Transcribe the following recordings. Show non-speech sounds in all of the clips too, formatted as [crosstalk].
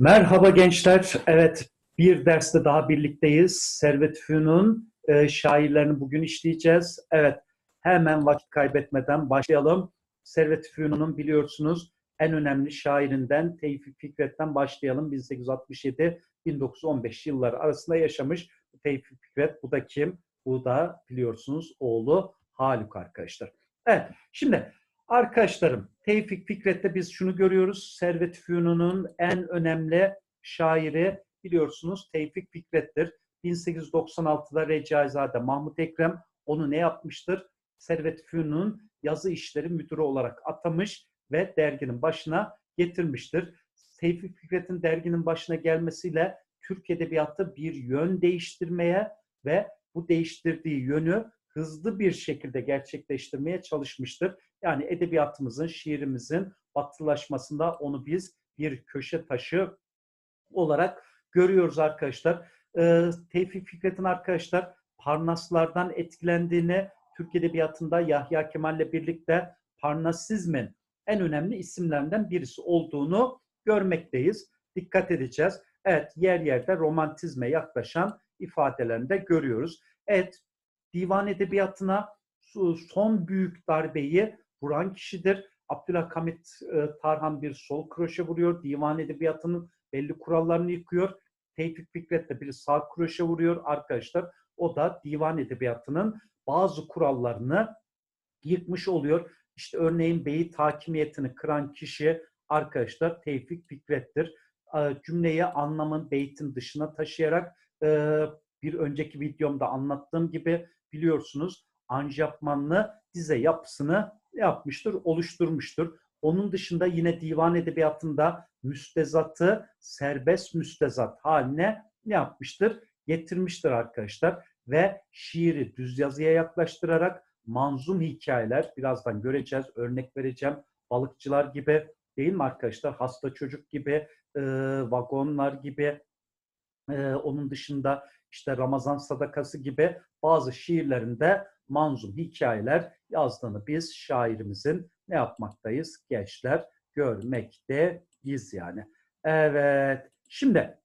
Merhaba gençler. Evet, bir derste daha birlikteyiz. Servet Fünun e, şairlerini bugün işleyeceğiz. Evet, hemen vakit kaybetmeden başlayalım. Servet Fünun'un biliyorsunuz en önemli şairinden Tevfik Fikret'ten başlayalım. 1867-1915 yılları arasında yaşamış Tevfik Fikret. Bu da kim? Bu da biliyorsunuz oğlu Haluk arkadaşlar. Evet, şimdi Arkadaşlarım, Tevfik Fikret'te biz şunu görüyoruz. Servet Fünun'un en önemli şairi biliyorsunuz Tevfik Fikret'tir. 1896'da Recaizade Mahmut Ekrem onu ne yapmıştır? Servet Fünun'un yazı işleri müdürü olarak atamış ve derginin başına getirmiştir. Tevfik Fikret'in derginin başına gelmesiyle Türk Edebiyatı bir yön değiştirmeye ve bu değiştirdiği yönü hızlı bir şekilde gerçekleştirmeye çalışmıştır. Yani edebiyatımızın, şiirimizin batılaşmasında onu biz bir köşe taşı olarak görüyoruz arkadaşlar. Ee, Tevfik Fikret'in arkadaşlar Parnaslardan etkilendiğini, Türk Edebiyatı'nda Yahya Kemal'le birlikte Parnasizmin en önemli isimlerinden birisi olduğunu görmekteyiz. Dikkat edeceğiz. Evet, yer yerde romantizme yaklaşan ifadelerini de görüyoruz. Evet, divan edebiyatına son büyük darbeyi vuran kişidir. Abdülhamit e, Tarhan bir sol kroşe vuruyor. Divan edebiyatının belli kurallarını yıkıyor. Tevfik Fikret de bir sağ kroşe vuruyor arkadaşlar. O da divan edebiyatının bazı kurallarını yıkmış oluyor. İşte örneğin beyit hakimiyetini kıran kişi arkadaşlar Tevfik Fikret'tir. E, cümleyi anlamın beytin dışına taşıyarak e, bir önceki videomda anlattığım gibi biliyorsunuz Anjapmanlı dize yapısını yapmıştır, oluşturmuştur. Onun dışında yine divan edebiyatında müstezatı serbest müstezat haline ne yapmıştır? Getirmiştir arkadaşlar. Ve şiiri düz yazıya yaklaştırarak manzum hikayeler, birazdan göreceğiz, örnek vereceğim. Balıkçılar gibi değil mi arkadaşlar? Hasta çocuk gibi, e, vagonlar gibi, e, onun dışında işte Ramazan sadakası gibi bazı şiirlerinde manzum hikayeler yazdığını biz şairimizin ne yapmaktayız? Gençler görmekteyiz yani. Evet. Şimdi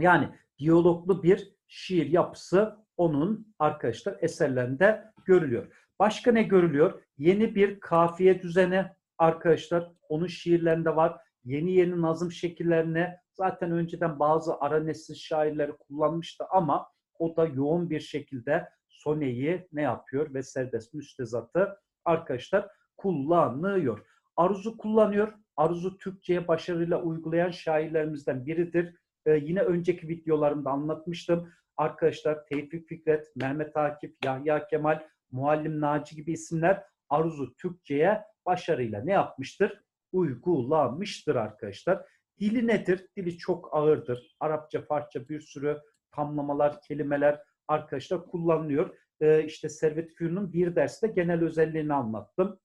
yani diyaloglu bir şiir yapısı onun arkadaşlar eserlerinde görülüyor. Başka ne görülüyor? Yeni bir kafiye düzeni arkadaşlar onun şiirlerinde var. Yeni yeni nazım şekillerini zaten önceden bazı ara nesil şairleri kullanmıştı ama o da yoğun bir şekilde soneyi ne yapıyor ve serbest müstezatı arkadaşlar kullanıyor. Arzu kullanıyor. Arzu Türkçe'ye başarıyla uygulayan şairlerimizden biridir. Ee, yine önceki videolarımda anlatmıştım. Arkadaşlar Tevfik Fikret, Mehmet Akif, Yahya Kemal, Muallim Naci gibi isimler Arzu Türkçe'ye başarıyla ne yapmıştır? Uygulamıştır arkadaşlar. Dili nedir? Dili çok ağırdır. Arapça, Farsça bir sürü tamlamalar, kelimeler arkadaşlar kullanılıyor. Ee, işte Servet Fünun'un bir derste genel özelliğini anlattım.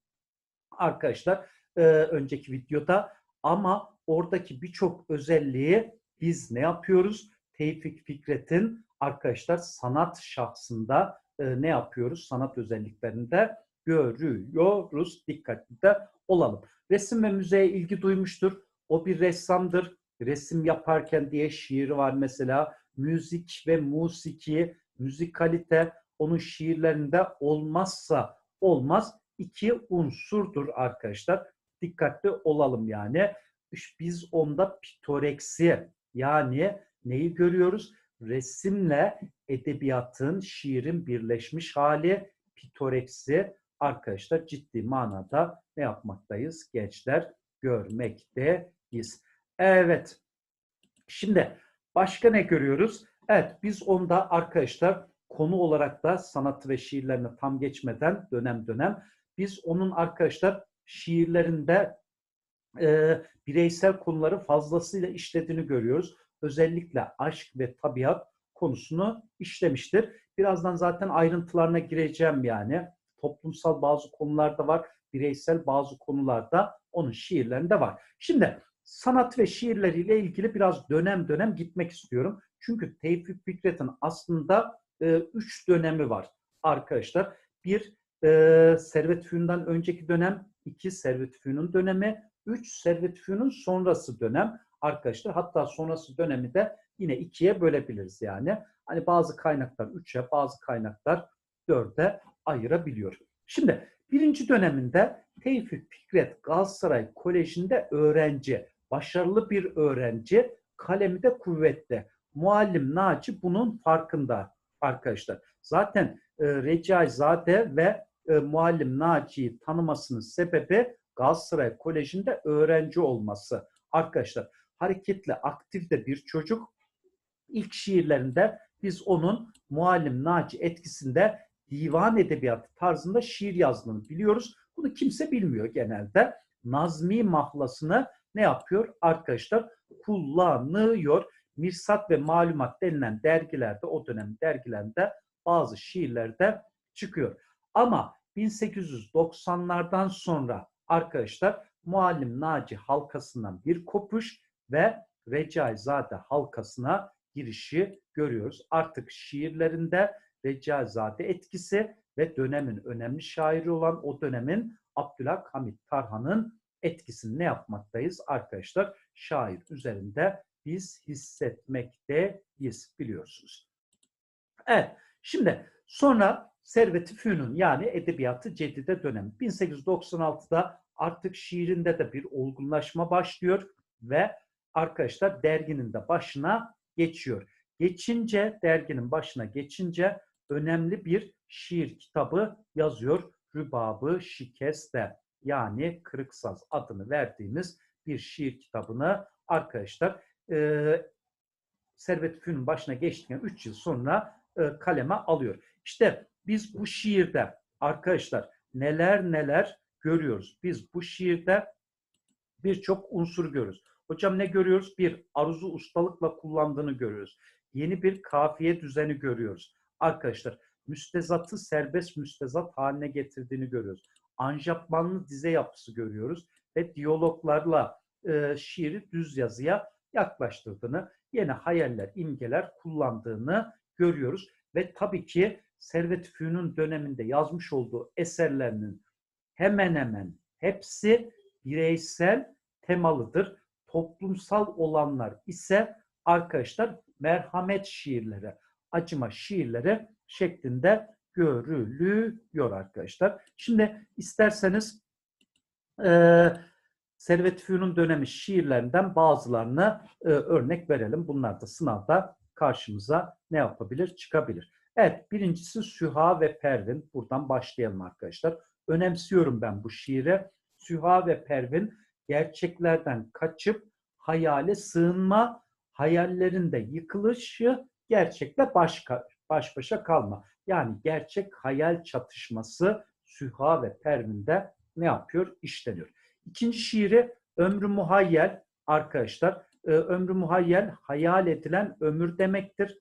Arkadaşlar e, önceki videoda ama oradaki birçok özelliği biz ne yapıyoruz? Tevfik Fikret'in arkadaşlar sanat şahsında e, ne yapıyoruz? Sanat özelliklerinde görüyoruz. Dikkatli de olalım. Resim ve müzeye ilgi duymuştur. O bir ressamdır. Resim yaparken diye şiir var mesela. Müzik ve musiki, müzikalite onun şiirlerinde olmazsa olmaz iki unsurdur arkadaşlar. Dikkatli olalım yani. Biz onda pitoreksi yani neyi görüyoruz? Resimle edebiyatın, şiirin birleşmiş hali pitoreksi arkadaşlar ciddi manada ne yapmaktayız? Gençler görmekteyiz. Evet. Şimdi başka ne görüyoruz? Evet biz onda arkadaşlar konu olarak da sanatı ve şiirlerine tam geçmeden dönem dönem biz onun arkadaşlar şiirlerinde e, bireysel konuları fazlasıyla işlediğini görüyoruz. Özellikle aşk ve tabiat konusunu işlemiştir. Birazdan zaten ayrıntılarına gireceğim yani. Toplumsal bazı konularda var, bireysel bazı konularda onun şiirlerinde var. Şimdi sanat ve şiirleriyle ilgili biraz dönem dönem gitmek istiyorum. Çünkü Tevfik Fikret'in aslında e, üç dönemi var arkadaşlar. Bir, e, Servet Fünun'dan önceki dönem, iki Servet Fünun dönemi, üç Servet Fünun sonrası dönem. arkadaşlar. Hatta sonrası dönemi de yine ikiye bölebiliriz yani. Hani bazı kaynaklar üçe, bazı kaynaklar dörde ayırabiliyor. Şimdi birinci döneminde Tevfik Fikret Galatasaray Koleji'nde öğrenci, başarılı bir öğrenci, kalemi de kuvvetli. Muallim Naci bunun farkında arkadaşlar. Zaten e, Recaizade ve e, Muallim Naci'yi tanımasının sebebi Galatasaray Koleji'nde öğrenci olması. Arkadaşlar hareketli, aktif de bir çocuk. İlk şiirlerinde biz onun Muallim Naci etkisinde divan edebiyatı tarzında şiir yazdığını biliyoruz. Bunu kimse bilmiyor genelde. Nazmi mahlasını ne yapıyor? Arkadaşlar kullanıyor. Mirsat ve Malumat denilen dergilerde, o dönem dergilerinde bazı şiirlerde çıkıyor. Ama 1890'lardan sonra arkadaşlar Muallim Naci halkasından bir kopuş ve Recaizade halkasına girişi görüyoruz. Artık şiirlerinde Recaizade etkisi ve dönemin önemli şairi olan o dönemin Abdülhamit Tarhan'ın etkisini ne yapmaktayız arkadaşlar? Şair üzerinde biz hissetmekteyiz biliyorsunuz. Evet, şimdi sonra Servet-i Fünun yani Edebiyatı Cedide dönemi. 1896'da artık şiirinde de bir olgunlaşma başlıyor ve arkadaşlar derginin de başına geçiyor. Geçince, derginin başına geçince önemli bir şiir kitabı yazıyor. Rübabı Şikeste yani Kırıksaz adını verdiğimiz bir şiir kitabını arkadaşlar e, Servet Fünun başına geçtikten 3 yıl sonra e, kaleme alıyor. İşte biz bu şiirde arkadaşlar neler neler görüyoruz. Biz bu şiirde birçok unsur görüyoruz. Hocam ne görüyoruz? Bir, aruzu ustalıkla kullandığını görüyoruz. Yeni bir kafiye düzeni görüyoruz. Arkadaşlar müstezatı serbest müstezat haline getirdiğini görüyoruz. Anjapmanlı dize yapısı görüyoruz ve diyaloglarla e, şiiri düz yazıya yaklaştırdığını, yeni hayaller, imgeler kullandığını görüyoruz. Ve tabii ki Servet Fünun döneminde yazmış olduğu eserlerinin hemen hemen hepsi bireysel temalıdır. Toplumsal olanlar ise arkadaşlar merhamet şiirleri, acıma şiirleri şeklinde görülüyor arkadaşlar. Şimdi isterseniz e, Servet Fünun dönemi şiirlerinden bazılarını e, örnek verelim. Bunlar da sınavda karşımıza ne yapabilir? Çıkabilir. Evet, birincisi Süha ve Pervin. Buradan başlayalım arkadaşlar. Önemsiyorum ben bu şiiri. Süha ve Pervin gerçeklerden kaçıp hayale sığınma, hayallerinde yıkılışı, gerçekle baş, baş başa kalma. Yani gerçek hayal çatışması Süha ve Pervin'de ne yapıyor? İşleniyor. İkinci şiiri Ömrü Muhayyel arkadaşlar. E, ömrü muhayyel hayal edilen ömür demektir.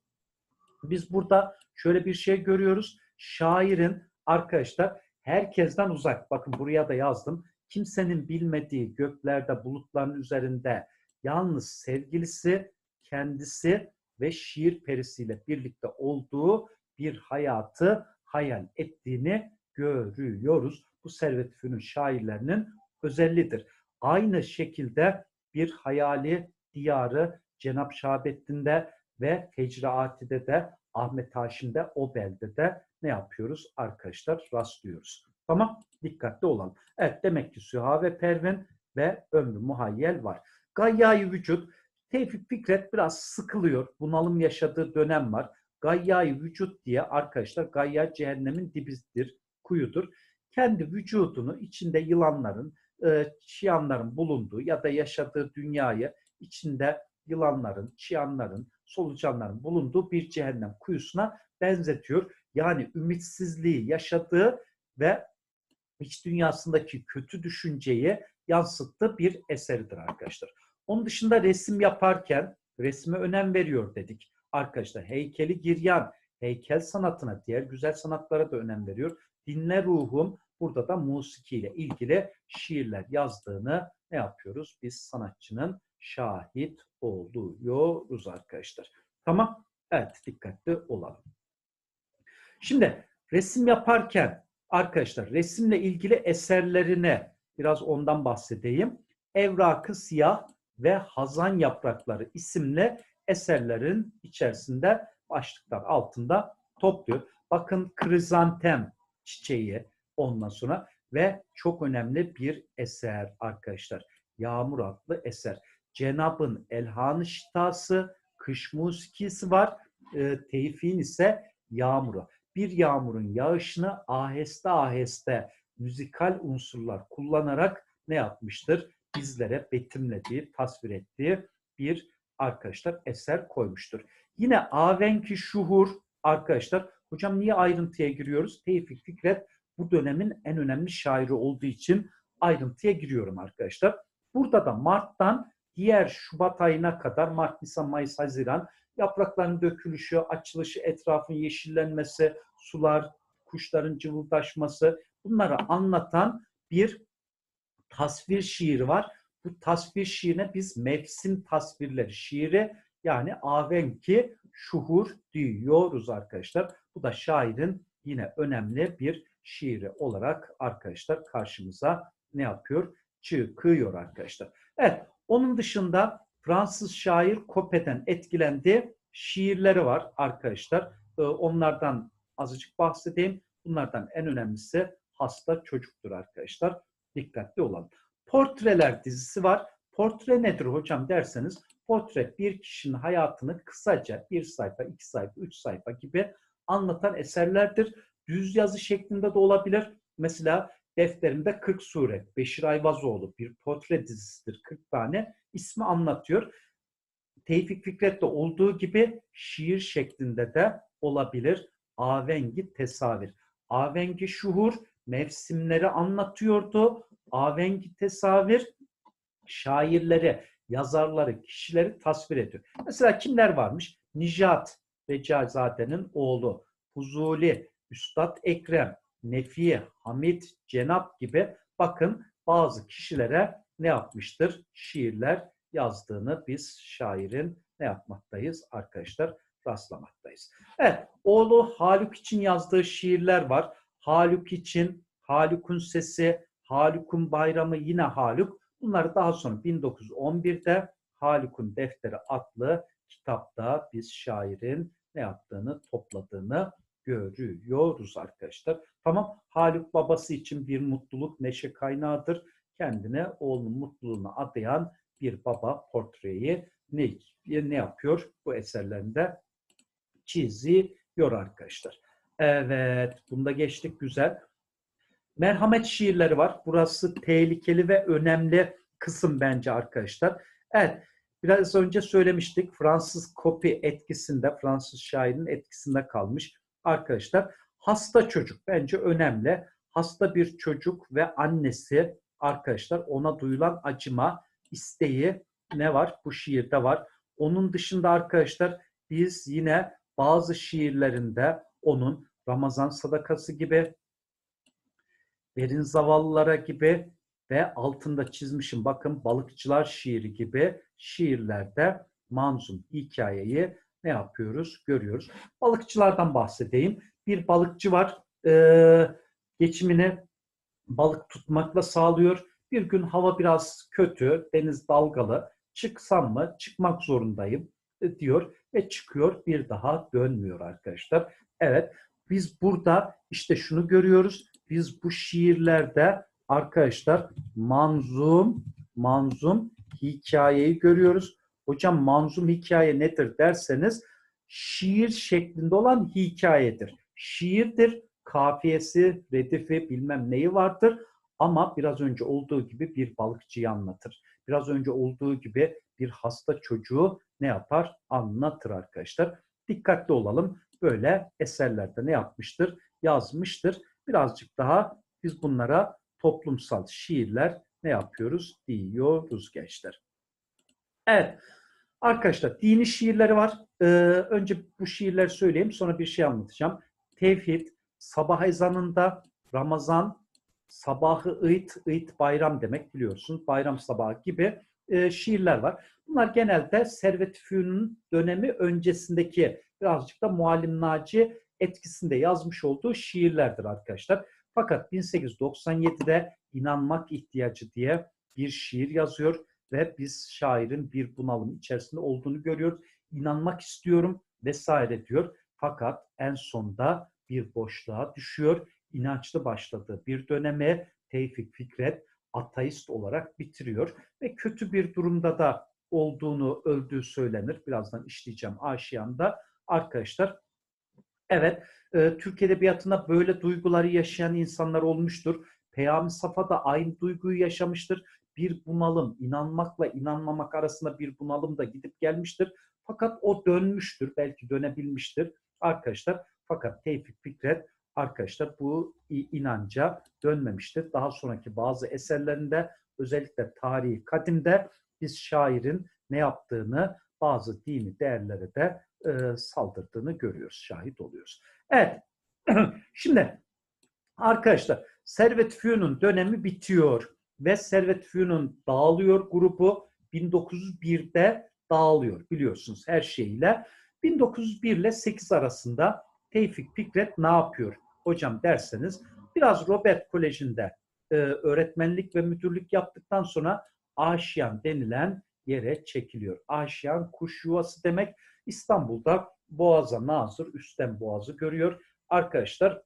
Biz burada şöyle bir şey görüyoruz. Şairin arkadaşlar herkesten uzak. Bakın buraya da yazdım. Kimsenin bilmediği göklerde bulutların üzerinde yalnız sevgilisi, kendisi ve şiir perisiyle birlikte olduğu bir hayatı hayal ettiğini görüyoruz. Bu Servet Fünun şairlerinin özellidir. Aynı şekilde bir hayali diyarı Cenab Şahabettin'de ve Fecraati'de de Ahmet Haşim'de o beldede ne yapıyoruz arkadaşlar rastlıyoruz. Tamam dikkatli olalım. Evet demek ki Süha ve Pervin ve Ömrü Muhayyel var. Gayyayı vücut Tevfik Fikret biraz sıkılıyor. Bunalım yaşadığı dönem var. Gayyayı vücut diye arkadaşlar Gayya cehennemin dibidir, kuyudur. Kendi vücudunu içinde yılanların, çiyanların bulunduğu ya da yaşadığı dünyayı içinde yılanların, çiyanların, solucanların bulunduğu bir cehennem kuyusuna benzetiyor. Yani ümitsizliği yaşadığı ve iç dünyasındaki kötü düşünceyi yansıttığı bir eseridir arkadaşlar. Onun dışında resim yaparken resme önem veriyor dedik. Arkadaşlar heykeli giryan, heykel sanatına, diğer güzel sanatlara da önem veriyor. Dinle ruhum burada da musiki ile ilgili şiirler yazdığını ne yapıyoruz? Biz sanatçının şahit oluyoruz arkadaşlar. Tamam. Evet dikkatli olalım. Şimdi resim yaparken arkadaşlar resimle ilgili eserlerine biraz ondan bahsedeyim. Evrakı siyah ve Hazan Yaprakları isimli eserlerin içerisinde başlıklar altında topluyor. Bakın krizantem çiçeği ondan sonra ve çok önemli bir eser arkadaşlar. Yağmur adlı eser. Cenab'ın Elhan Şitası, kış musikisi var. E, Tevfik'in ise yağmuru. Bir yağmurun yağışını aheste aheste müzikal unsurlar kullanarak ne yapmıştır? Bizlere betimlediği, tasvir ettiği bir arkadaşlar eser koymuştur. Yine Avenki Şuhur arkadaşlar. Hocam niye ayrıntıya giriyoruz? Tevfik Fikret bu dönemin en önemli şairi olduğu için ayrıntıya giriyorum arkadaşlar. Burada da Mart'tan diğer Şubat ayına kadar Mart, Nisan, Mayıs, Haziran yaprakların dökülüşü, açılışı, etrafın yeşillenmesi, sular, kuşların cıvıldaşması bunları anlatan bir tasvir şiiri var. Bu tasvir şiirine biz mevsim tasvirleri şiiri yani avenki şuhur diyoruz arkadaşlar. Bu da şairin yine önemli bir şiiri olarak arkadaşlar karşımıza ne yapıyor? Çıkıyor arkadaşlar. Evet, onun dışında Fransız şair Cope'den etkilendi şiirleri var arkadaşlar. Ee, onlardan azıcık bahsedeyim. Bunlardan en önemlisi hasta çocuktur arkadaşlar. Dikkatli olalım. Portreler dizisi var. Portre nedir hocam derseniz portre bir kişinin hayatını kısaca bir sayfa, iki sayfa, üç sayfa gibi anlatan eserlerdir. Düz yazı şeklinde de olabilir. Mesela defterimde 40 sure, Beşir Ayvazoğlu bir portre dizisidir. 40 tane ismi anlatıyor. Tevfik Fikret'te olduğu gibi şiir şeklinde de olabilir. Avengi tesavir. Avengi şuhur mevsimleri anlatıyordu. Avengi tesavir şairleri, yazarları, kişileri tasvir ediyor. Mesela kimler varmış? Nijat Recaizade'nin oğlu, Fuzuli, Üstad Ekrem, Nefiye, Hamit, Cenap gibi bakın bazı kişilere ne yapmıştır? Şiirler yazdığını biz şairin ne yapmaktayız arkadaşlar? Rastlamaktayız. Evet, oğlu Haluk için yazdığı şiirler var. Haluk için, Haluk'un sesi, Haluk'un bayramı yine Haluk. Bunları daha sonra 1911'de Haluk'un Defteri adlı kitapta biz şairin ne yaptığını, topladığını görüyoruz arkadaşlar. Tamam, Haluk babası için bir mutluluk, neşe kaynağıdır. Kendine oğlunun mutluluğunu adayan bir baba portreyi ne, ne yapıyor? Bu eserlerinde çiziyor arkadaşlar. Evet, bunda geçtik güzel. Merhamet şiirleri var. Burası tehlikeli ve önemli kısım bence arkadaşlar. Evet, biraz önce söylemiştik. Fransız kopi etkisinde, Fransız şairin etkisinde kalmış arkadaşlar. Hasta çocuk bence önemli. Hasta bir çocuk ve annesi arkadaşlar ona duyulan acıma, isteği ne var? Bu şiirde var. Onun dışında arkadaşlar biz yine bazı şiirlerinde onun Ramazan sadakası gibi, Derin Zavallılara gibi ve altında çizmişim bakın balıkçılar şiiri gibi şiirlerde manzum hikayeyi ne yapıyoruz? Görüyoruz. Balıkçılardan bahsedeyim. Bir balıkçı var. E, geçimini balık tutmakla sağlıyor. Bir gün hava biraz kötü, deniz dalgalı. Çıksam mı? Çıkmak zorundayım e, diyor ve çıkıyor. Bir daha dönmüyor arkadaşlar. Evet, biz burada işte şunu görüyoruz. Biz bu şiirlerde arkadaşlar manzum, manzum hikayeyi görüyoruz. Hocam manzum hikaye nedir derseniz şiir şeklinde olan hikayedir. Şiirdir, kafiyesi, redifi bilmem neyi vardır ama biraz önce olduğu gibi bir balıkçıyı anlatır. Biraz önce olduğu gibi bir hasta çocuğu ne yapar? Anlatır arkadaşlar. Dikkatli olalım. Böyle eserlerde ne yapmıştır? Yazmıştır. Birazcık daha biz bunlara toplumsal şiirler ne yapıyoruz? Diyoruz gençler. Evet. Arkadaşlar dini şiirleri var. Ee, önce bu şiirleri söyleyeyim sonra bir şey anlatacağım. Tevhid, sabah ezanında, Ramazan, sabahı ıyt, ıyt bayram demek biliyorsun. Bayram sabahı gibi e, şiirler var. Bunlar genelde Servet Fünun'un dönemi öncesindeki birazcık da Muallim Naci etkisinde yazmış olduğu şiirlerdir arkadaşlar. Fakat 1897'de inanmak ihtiyacı diye bir şiir yazıyor ve biz şairin bir bunalım içerisinde olduğunu görüyoruz. İnanmak istiyorum vesaire diyor. Fakat en sonda bir boşluğa düşüyor. İnançlı başladığı bir döneme Tevfik Fikret ateist olarak bitiriyor ve kötü bir durumda da olduğunu öldüğü söylenir. Birazdan işleyeceğim aşiyanda. Arkadaşlar evet e, Türk Edebiyatı'nda böyle duyguları yaşayan insanlar olmuştur. Peyami Safa da aynı duyguyu yaşamıştır. Bir bunalım, inanmakla inanmamak arasında bir bunalım da gidip gelmiştir. Fakat o dönmüştür, belki dönebilmiştir arkadaşlar. Fakat Tevfik Fikret arkadaşlar bu inanca dönmemiştir. Daha sonraki bazı eserlerinde özellikle tarihi kadimde biz şairin ne yaptığını bazı dini değerlere de e, saldırdığını görüyoruz, şahit oluyoruz. Evet, [clears throat] şimdi arkadaşlar Servet Fünun dönemi bitiyor ve Servet Fünun dağılıyor grubu 1901'de dağılıyor biliyorsunuz her şeyle. 1901 ile 8 arasında Tevfik Fikret ne yapıyor hocam derseniz biraz Robert Koleji'nde e, öğretmenlik ve müdürlük yaptıktan sonra Aşiyan denilen yere çekiliyor. Aşiyan kuş yuvası demek. İstanbul'da Boğaz'a nazır, üstten Boğaz'ı görüyor. Arkadaşlar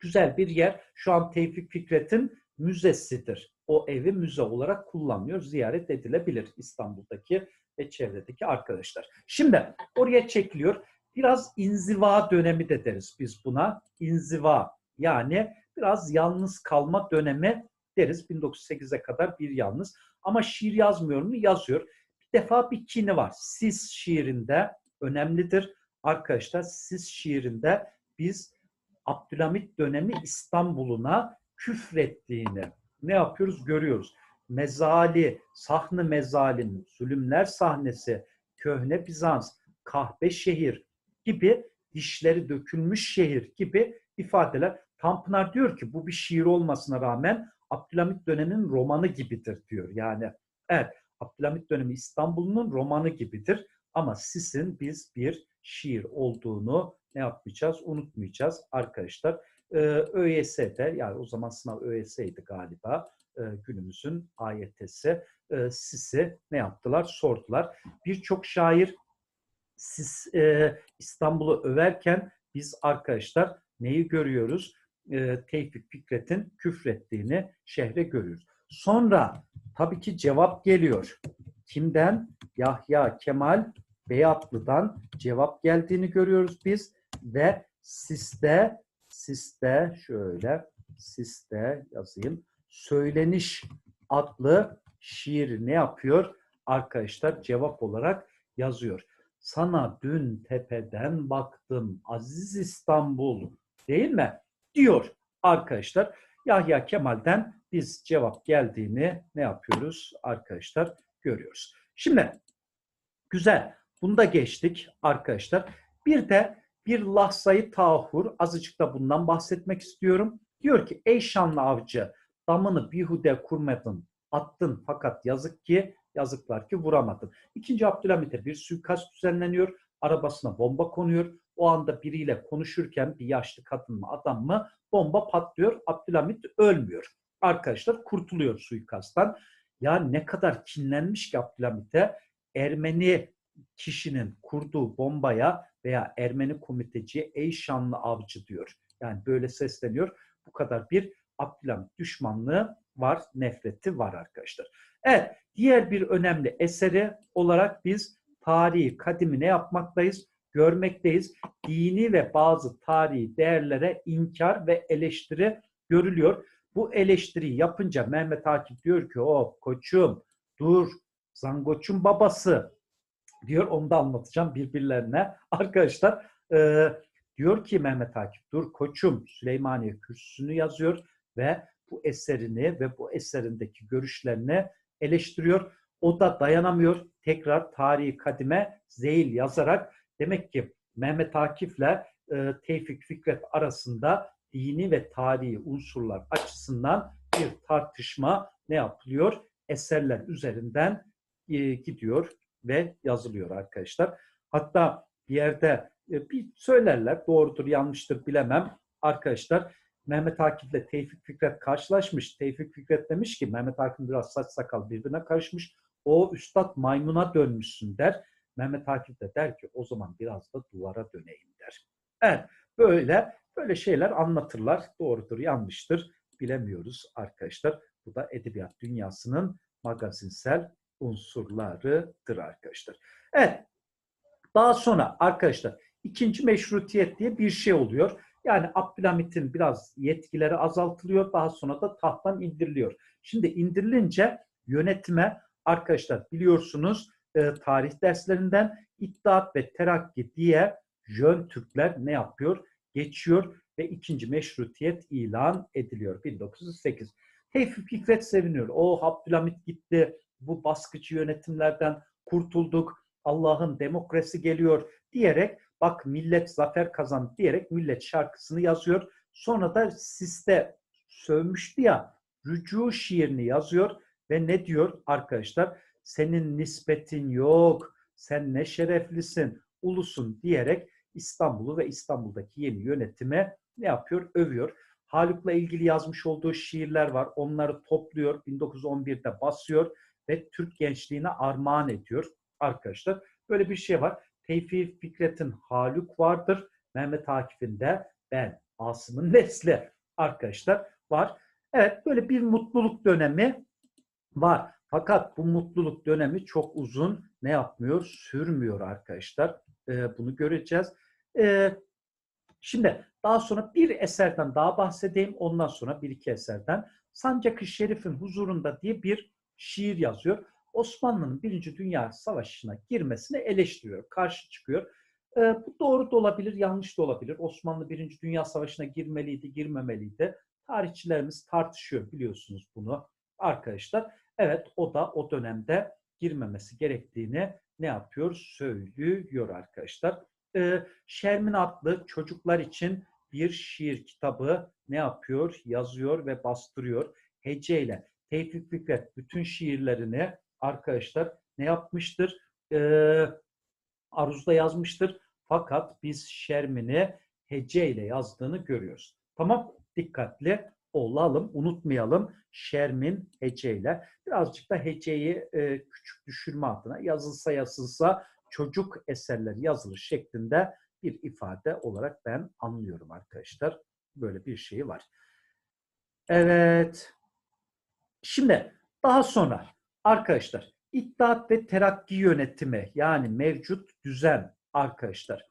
güzel bir yer. Şu an Tevfik Fikret'in müzesidir. O evi müze olarak kullanıyor. Ziyaret edilebilir İstanbul'daki ve çevredeki arkadaşlar. Şimdi oraya çekiliyor. Biraz inziva dönemi de deriz biz buna. İnziva yani biraz yalnız kalma dönemi deriz. 1908'e kadar bir yalnız. Ama şiir yazmıyor mu? Yazıyor. Bir defa bir kini var. Sis şiirinde önemlidir. Arkadaşlar Sis şiirinde biz Abdülhamit dönemi İstanbul'una küfrettiğini ne yapıyoruz? Görüyoruz. Mezali, sahne mezalim, zulümler sahnesi, köhne Bizans, kahpe şehir gibi dişleri dökülmüş şehir gibi ifadeler. Tanpınar diyor ki bu bir şiir olmasına rağmen Abdülhamit döneminin romanı gibidir diyor. Yani evet Abdülhamit dönemi İstanbul'un romanı gibidir ama Sis'in biz bir şiir olduğunu ne yapmayacağız? Unutmayacağız arkadaşlar. Ee, ÖYS'de yani o zaman sınav ÖYS'ydi galiba e, günümüzün AYT'si e, ne yaptılar? Sordular. Birçok şair Sis e, İstanbul'u överken biz arkadaşlar neyi görüyoruz? E, Tevfik Fikret'in küfrettiğini şehre görüyoruz. Sonra tabii ki cevap geliyor. Kimden? Yahya Kemal Beyatlı'dan cevap geldiğini görüyoruz biz ve Siste Siste şöyle Siste yazayım. Söyleniş adlı şiir ne yapıyor? Arkadaşlar cevap olarak yazıyor. Sana dün tepeden baktım aziz İstanbul değil mi? Diyor arkadaşlar. Yahya Kemal'den biz cevap geldiğini ne yapıyoruz arkadaşlar görüyoruz. Şimdi güzel. Bunda geçtik arkadaşlar. Bir de bir lahzayı tahur azıcık da bundan bahsetmek istiyorum. Diyor ki ey şanlı avcı damını bihude kurmadın attın fakat yazık ki yazıklar ki vuramadın. İkinci Abdülhamit'e bir suikast düzenleniyor. Arabasına bomba konuyor. O anda biriyle konuşurken bir yaşlı kadın mı adam mı bomba patlıyor. Abdülhamit ölmüyor. Arkadaşlar kurtuluyor suikasttan. Ya ne kadar kinlenmiş ki Abdülhamit'e Ermeni kişinin kurduğu bombaya veya Ermeni komiteciye ey şanlı avcı diyor. Yani böyle sesleniyor. Bu kadar bir Abdülhamit düşmanlığı var, nefreti var arkadaşlar. Evet, diğer bir önemli eseri olarak biz tarihi kadimi ne yapmaktayız? Görmekteyiz. Dini ve bazı tarihi değerlere inkar ve eleştiri görülüyor. Bu eleştiriyi yapınca Mehmet Akif diyor ki o koçum dur Zangoç'un babası diyor onu da anlatacağım birbirlerine. [laughs] Arkadaşlar e, diyor ki Mehmet Akif dur koçum Süleymaniye kürsüsünü yazıyor ve bu eserini ve bu eserindeki görüşlerini eleştiriyor. O da dayanamıyor. Tekrar tarihi kadime zeyil yazarak demek ki Mehmet Akif'le e, Tevfik Fikret arasında dini ve tarihi unsurlar açısından bir tartışma ne yapılıyor? Eserler üzerinden e, gidiyor ve yazılıyor arkadaşlar. Hatta bir yerde e, bir söylerler doğrudur yanlıştır bilemem arkadaşlar Mehmet Akif'le Tevfik Fikret karşılaşmış. Tevfik Fikret demiş ki Mehmet Akif biraz saç sakal birbirine karışmış. O üstad maymuna dönmüşsün der. Mehmet Akif de der ki o zaman biraz da duvara döneyim der. Evet böyle böyle şeyler anlatırlar. Doğrudur yanlıştır bilemiyoruz arkadaşlar. Bu da edebiyat dünyasının magazinsel unsurlarıdır arkadaşlar. Evet. Daha sonra arkadaşlar ikinci meşrutiyet diye bir şey oluyor. Yani Abdülhamit'in biraz yetkileri azaltılıyor. Daha sonra da tahttan indiriliyor. Şimdi indirilince yönetime arkadaşlar biliyorsunuz e, tarih derslerinden İttihat ve Terakki diye Jön Türkler ne yapıyor? Geçiyor ve ikinci meşrutiyet ilan ediliyor 1908. Tevfik Fikret seviniyor. O Abdülhamit gitti. Bu baskıcı yönetimlerden kurtulduk. Allah'ın demokrasi geliyor diyerek bak millet zafer kazandı diyerek millet şarkısını yazıyor. Sonra da siste sövmüştü ya rücu şiirini yazıyor ve ne diyor arkadaşlar? Senin nispetin yok, sen ne şereflisin, ulusun diyerek İstanbul'u ve İstanbul'daki yeni yönetime ne yapıyor? Övüyor. Haluk'la ilgili yazmış olduğu şiirler var. Onları topluyor. 1911'de basıyor ve Türk gençliğine armağan ediyor arkadaşlar. Böyle bir şey var. Tevfik Fikret'in Haluk vardır. Mehmet Akif'in de ben Asım'ın [laughs] nesli arkadaşlar var. Evet böyle bir mutluluk dönemi var. Fakat bu mutluluk dönemi çok uzun ne yapmıyor? Sürmüyor arkadaşlar. Ee, bunu göreceğiz. Ee, şimdi daha sonra bir eserden daha bahsedeyim. Ondan sonra bir iki eserden. Sancak-ı Şerif'in huzurunda diye bir şiir yazıyor. Osmanlı'nın Birinci Dünya Savaşı'na girmesine eleştiriyor, karşı çıkıyor. E, bu doğru da olabilir, yanlış da olabilir. Osmanlı Birinci Dünya Savaşı'na girmeliydi, girmemeliydi. Tarihçilerimiz tartışıyor biliyorsunuz bunu arkadaşlar. Evet o da o dönemde girmemesi gerektiğini ne yapıyor? Söylüyor arkadaşlar. E, Şermin adlı çocuklar için bir şiir kitabı ne yapıyor? Yazıyor ve bastırıyor. Heceyle. Tevfik Fikret bütün şiirlerini arkadaşlar ne yapmıştır? Ee, aruzda yazmıştır. Fakat biz Şermin'i hece ile yazdığını görüyoruz. Tamam dikkatli olalım, unutmayalım. Şermin heceyle. Birazcık da heceyi e, küçük düşürme adına yazılsa yazılsa çocuk eserleri yazılır şeklinde bir ifade olarak ben anlıyorum arkadaşlar. Böyle bir şey var. Evet. Şimdi daha sonra arkadaşlar İttihat ve Terakki Yönetimi yani mevcut düzen arkadaşlar.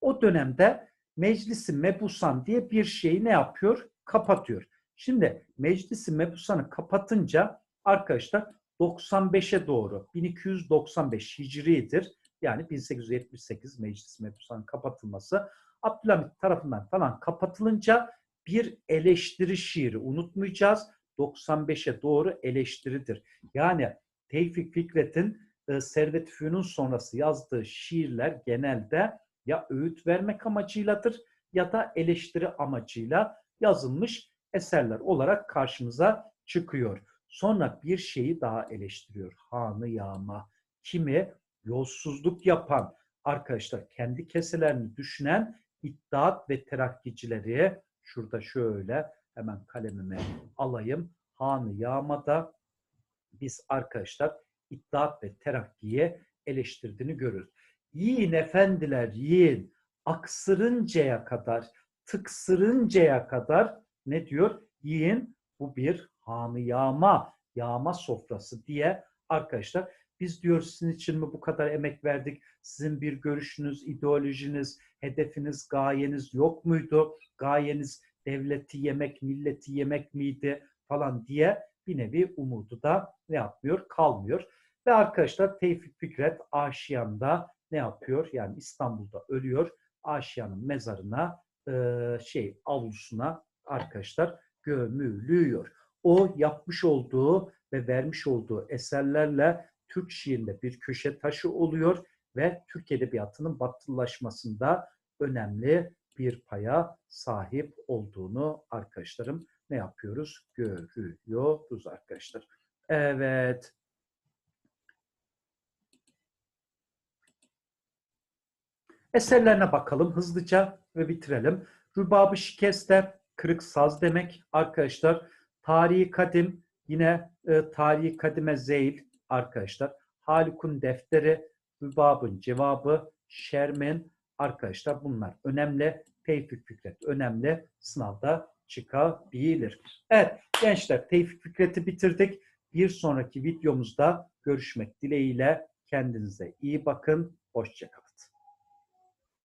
O dönemde Meclisi Mebusan diye bir şeyi ne yapıyor? Kapatıyor. Şimdi Meclisi Mebusan'ı kapatınca arkadaşlar 95'e doğru 1295 Hicri'dir. Yani 1878 Meclis Mebusan'ın kapatılması Abdülhamit tarafından falan kapatılınca bir eleştiri şiiri unutmayacağız. 95'e doğru eleştiridir. Yani Tevfik Fikret'in e, Servet Fünun sonrası yazdığı şiirler genelde ya öğüt vermek amacıyladır ya da eleştiri amacıyla yazılmış eserler olarak karşımıza çıkıyor. Sonra bir şeyi daha eleştiriyor. Hanı yağma. Kimi yolsuzluk yapan arkadaşlar kendi keselerini düşünen iddiat ve terakkicileri şurada şöyle hemen kalemime alayım. Hanı Yağma'da biz arkadaşlar iddiat ve terakkiye eleştirdiğini görürüz. Yiyin efendiler yiyin. Aksırıncaya kadar, tıksırıncaya kadar ne diyor? Yiyin bu bir hanı yağma, yağma sofrası diye arkadaşlar biz diyoruz sizin için mi bu kadar emek verdik? Sizin bir görüşünüz, ideolojiniz, hedefiniz, gayeniz yok muydu? Gayeniz devleti yemek, milleti yemek miydi falan diye bir nevi umudu da ne yapmıyor? Kalmıyor. Ve arkadaşlar Tevfik Fikret Aşiyan'da ne yapıyor? Yani İstanbul'da ölüyor. Aşiyan'ın mezarına e, şey avlusuna arkadaşlar gömülüyor. O yapmış olduğu ve vermiş olduğu eserlerle Türk şiirinde bir köşe taşı oluyor ve Türk Edebiyatı'nın batılılaşmasında önemli bir paya sahip olduğunu arkadaşlarım ne yapıyoruz? Görüyoruz arkadaşlar. Evet. Eserlerine bakalım hızlıca ve bitirelim. Rübabı şikeste kırık saz demek arkadaşlar. Tarihi kadim yine e, tarihi kadime zeyl arkadaşlar. Haluk'un defteri, Hübab'ın cevabı, Şermin arkadaşlar bunlar önemli. Tevfik Fikret önemli. Sınavda çıkabilir. Evet gençler Tevfik Fikret'i bitirdik. Bir sonraki videomuzda görüşmek dileğiyle kendinize iyi bakın. Hoşçakalın.